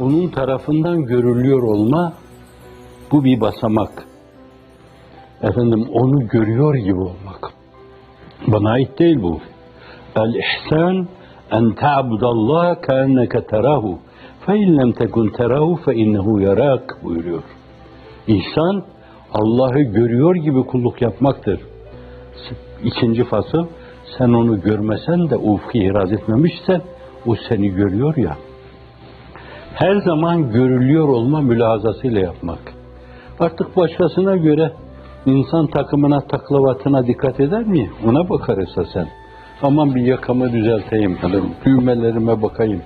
onun tarafından görülüyor olma bu bir basamak. Efendim onu görüyor gibi olmak. Bana ait değil bu. El ihsan en ta'budallah keenneke terahu fe in lem tekun terahu fe innehu yarak buyuruyor. İhsan Allah'ı görüyor gibi kulluk yapmaktır. İkinci fasıl sen onu görmesen de ufku ihraz etmemişsen o seni görüyor ya. Her zaman görülüyor olma mülazasıyla yapmak. Artık başkasına göre insan takımına, taklavatına dikkat eder mi? Ona bakar esasen. Aman bir yakamı düzelteyim, hani düğmelerime bakayım.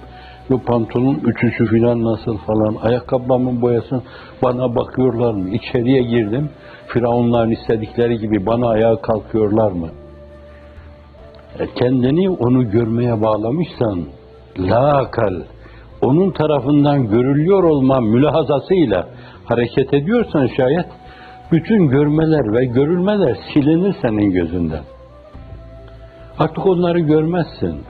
Bu pantolon ütüsü filan nasıl falan, ayakkabımın boyasın bana bakıyorlar mı? İçeriye girdim, Firavunların istedikleri gibi bana ayağa kalkıyorlar mı? E, kendini onu görmeye bağlamışsan, lakal, onun tarafından görülüyor olma mülahazasıyla hareket ediyorsan şayet, bütün görmeler ve görülmeler silinir senin gözünden. Artık onları görmezsin.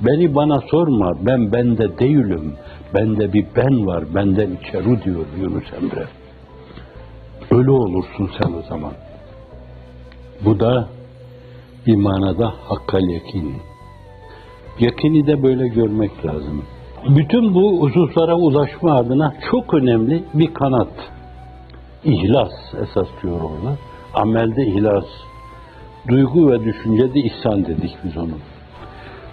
Beni bana sorma, ben bende değilim. Bende bir ben var, benden içeri diyor Yunus Emre. Öyle olursun sen o zaman. Bu da bir manada hakkal yakin. Yakini de böyle görmek lazım. Bütün bu hususlara ulaşma adına çok önemli bir kanat. İhlas esas diyor orada. Amelde ihlas. Duygu ve düşüncede ihsan dedik biz onu.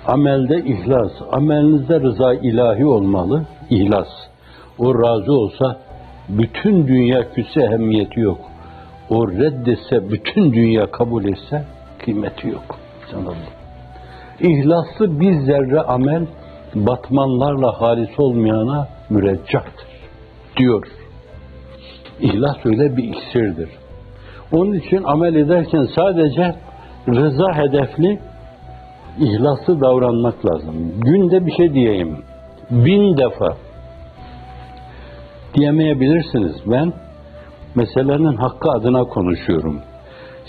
Amelde ihlas. Amelinizde rıza ilahi olmalı. İhlas. O razı olsa bütün dünya küsse ehemmiyeti yok. O reddetse bütün dünya kabul etse kıymeti yok. İhlaslı bir zerre amel batmanlarla halis olmayana müreccahtır diyor. İhlas öyle bir iksirdir. Onun için amel ederken sadece rıza hedefli ihlaslı davranmak lazım. Günde bir şey diyeyim. Bin defa diyemeyebilirsiniz. Ben meselenin hakkı adına konuşuyorum.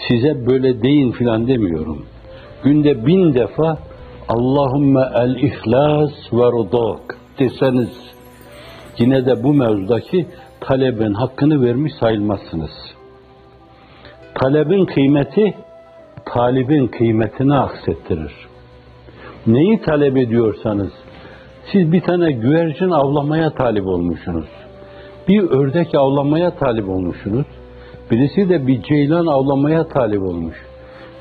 Size böyle deyin filan demiyorum. Günde bin defa Allahümme el ihlas ve rıdak deseniz yine de bu mevzudaki talebin hakkını vermiş sayılmazsınız. Talebin kıymeti talibin kıymetini aksettirir. Neyi talep ediyorsanız siz bir tane güvercin avlamaya talip olmuşsunuz. Bir ördek avlamaya talip olmuşsunuz. Birisi de bir ceylan avlamaya talip olmuş.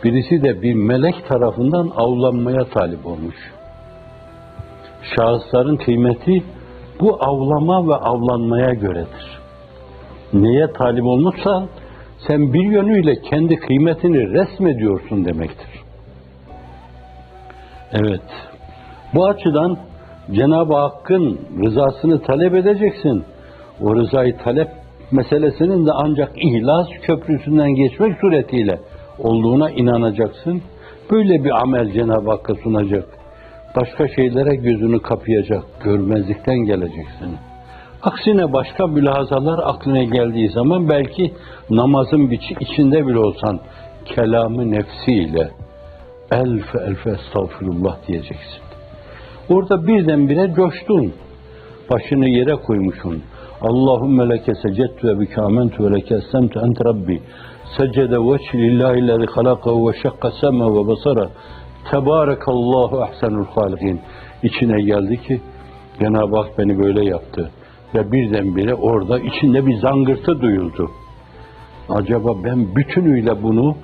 Birisi de bir melek tarafından avlanmaya talip olmuş. Şahısların kıymeti bu avlama ve avlanmaya göredir. Neye talip olmuşsan sen bir yönüyle kendi kıymetini resmediyorsun demektir. Evet. Bu açıdan Cenab-ı Hakk'ın rızasını talep edeceksin. O rızayı talep meselesinin de ancak ihlas köprüsünden geçmek suretiyle olduğuna inanacaksın. Böyle bir amel Cenab-ı Hakk'a sunacak. Başka şeylere gözünü kapayacak, görmezlikten geleceksin. Aksine başka mülahazalar aklına geldiği zaman belki namazın içinde bile olsan kelamı nefsiyle elf elf estağfurullah diyeceksin. Orada birdenbire coştun. Başını yere koymuşsun. Allahümme leke secettu ve bikâmentu ve leke essemtu ent Rabbi. Secede veçhi lillahi lezi halakahu ve şakka semme ve basara. Tebârekallahu ahsenul halikin. İçine geldi ki Cenab-ı Hak beni böyle yaptı. Ve birdenbire orada içinde bir zangırtı duyuldu. Acaba ben bütünüyle bunu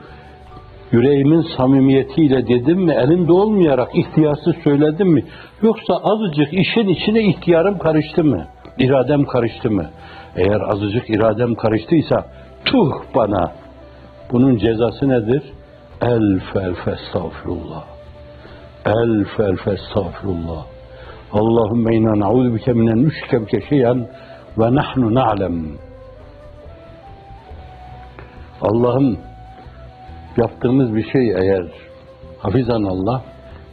yüreğimin samimiyetiyle dedim mi, elimde olmayarak ihtiyarsız söyledim mi? Yoksa azıcık işin içine ihtiyarım karıştı mı? İradem karıştı mı? Eğer azıcık iradem karıştıysa tuh bana. Bunun cezası nedir? Elf elf estağfirullah. Elf elf estağfirullah. Allahümme inna na'udhu bike minen nüşke bike şeyen ve nahnu na'lem. Allah'ım yaptığımız bir şey eğer hafizan Allah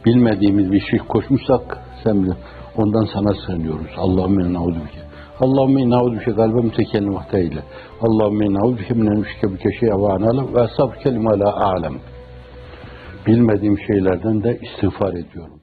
bilmediğimiz bir şey koşmuşsak sen bile ondan sana sığınıyoruz. Allahümme na'udhu bike. Allahümme na'udhu bike kalbe mütekellim vahteyle. Allahümme na'udhu bike minen nüşke bike şeyen ve analem ve esabike lima la a'lem. Bilmediğim şeylerden de istiğfar ediyorum.